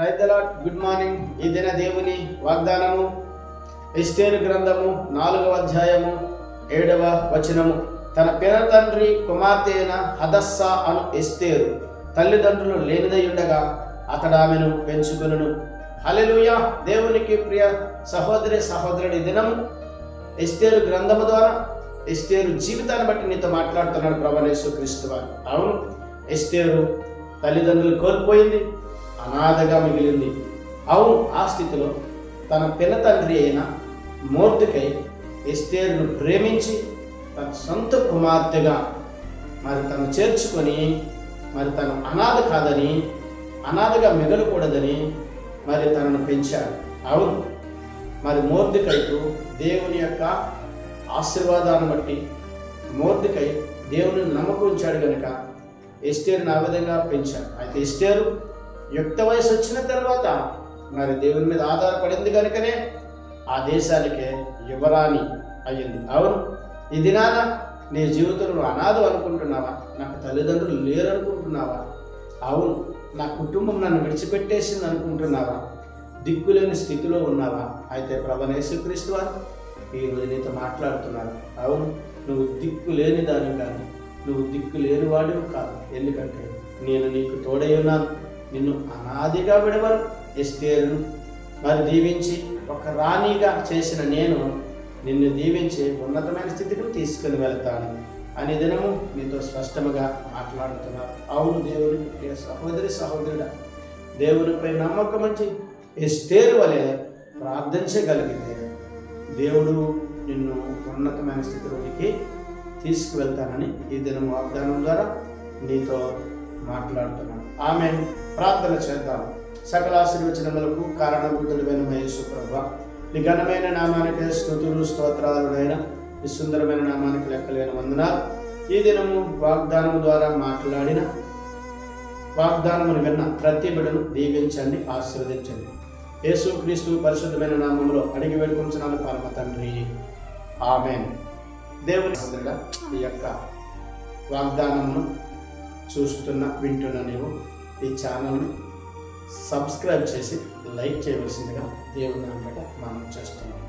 రైతుల good morning. ఈ దిన దేవుని వాగ్దానము ఎస్టేరు గ్రంథము నాలుగవ అధ్యాయము ఏడవ వచనము. తన పిన తండ్రి కుమార్తె అయిన హదస్సా అను ఎస్తేరు తల్లిదండ్రులు లేనిదై ఉండగా అతడు ఆమెను పెంచుకును హల్లెలూయా. దేవునికి ప్రియ సహోదరి సహోదరుడి దినము. ఎస్తేరు గ్రంథము ద్వారా ఎస్టేరు జీవితాన్ని బట్టి నీతో మాట్లాడుతున్నాడు ప్రభనేశ్వర క్రీస్తు వారు. అవును ఎస్టేరు తల్లిదండ్రులు కోల్పోయింది. అనాథగా మిగిలింది. అవును ఆ స్థితిలో తన పిల్ల తండ్రి అయిన మూర్తికై ఎస్తేరును ప్రేమించి తన సొంత కుమార్తెగా మరి తను చేర్చుకొని మరి తను అనాథ కాదని అనాథగా మిగలకూడదని మరి తనను పెంచాడు. అవును మరి మూర్తికైకు దేవుని యొక్క ఆశీర్వాదాన్ని బట్టి మూర్తికై దేవుని నమ్మకం ఉంచాడు కనుక ఎస్టేరుని ఆ విధంగా పెంచాడు. అయితే ఎస్టేరు యుక్త వయసు వచ్చిన తర్వాత మరి దేవుని మీద ఆధారపడింది కనుకనే ఆ దేశానికే యువరాణి అయ్యింది. అవును ఈ దినాన నీ జీవితంలో అనాథం అనుకుంటున్నావా? నాకు తల్లిదండ్రులు లేరు అనుకుంటున్నావా అవును నా కుటుంబం నన్ను విడిచిపెట్టేసింది అనుకుంటున్నావా? దిక్కులేని స్థితిలో ఉన్నావా? అయితే ప్రభనేశ్వక్రీస్తు వారు ఈరోజు నీతో మాట్లాడుతున్నారు. అవును నువ్వు దిక్కు లేని దాని కాదు. నువ్వు దిక్కు లేని వాడివి కాదు. ఎందుకంటే నేను నీకు తోడై ఉన్నాను. నిన్ను అనాదిగా విడవను ఎస్తేరును మరి దీవించి ఒక రాణిగా చేసిన నేను నిన్ను దీవించి ఉన్నతమైన స్థితికి తీసుకుని వెళ్తాను. అనే దినము నీతో స్పష్టముగా మాట్లాడుతున్నారు అవును దేవుని ప్రియ సహోదరి సహోదరుడ దేవునిపై నమ్మకం ఉంచి ఎస్తేరు వలె ప్రార్థించగలిగితే దేవుడు నిన్ను ఉన్నతమైన స్థితిలోనికి తీసుకువెళ్తానని ఈ దినం వాగ్దానం ద్వారా నీతో మాట్లాడుతున్నాను ఆమె ప్రార్థన చేద్దాం. సకల ఆశీర్వచనములకు కారణభూతులమైన మహేశ్వ ప్రభ. నీ ఘనమైన నామానికి స్థుతులు స్తోత్రాలునైన నీ సుందరమైన నామానికి లెక్కలేని వందనాలు. ఈ దినము వాగ్దానం ద్వారా మాట్లాడిన వాగ్దానమును విన్న ప్రతి బిడను దీవించండి ఆశీర్వదించండి. యేసుక్రీస్తు పరిశుద్ధమైన నామంలో అడిగి వేడుకుంటున్నాను పరమ తండ్రి. ఆమెన్. దేవుని ఈ యొక్క వాగ్దానమును చూస్తున్న వింటున్న నీవు ఈ ఛానల్ని సబ్స్క్రైబ్ చేసి లైక్ చేయవలసిందిగా దేవుని అంతటా మనం చేస్తున్నాం.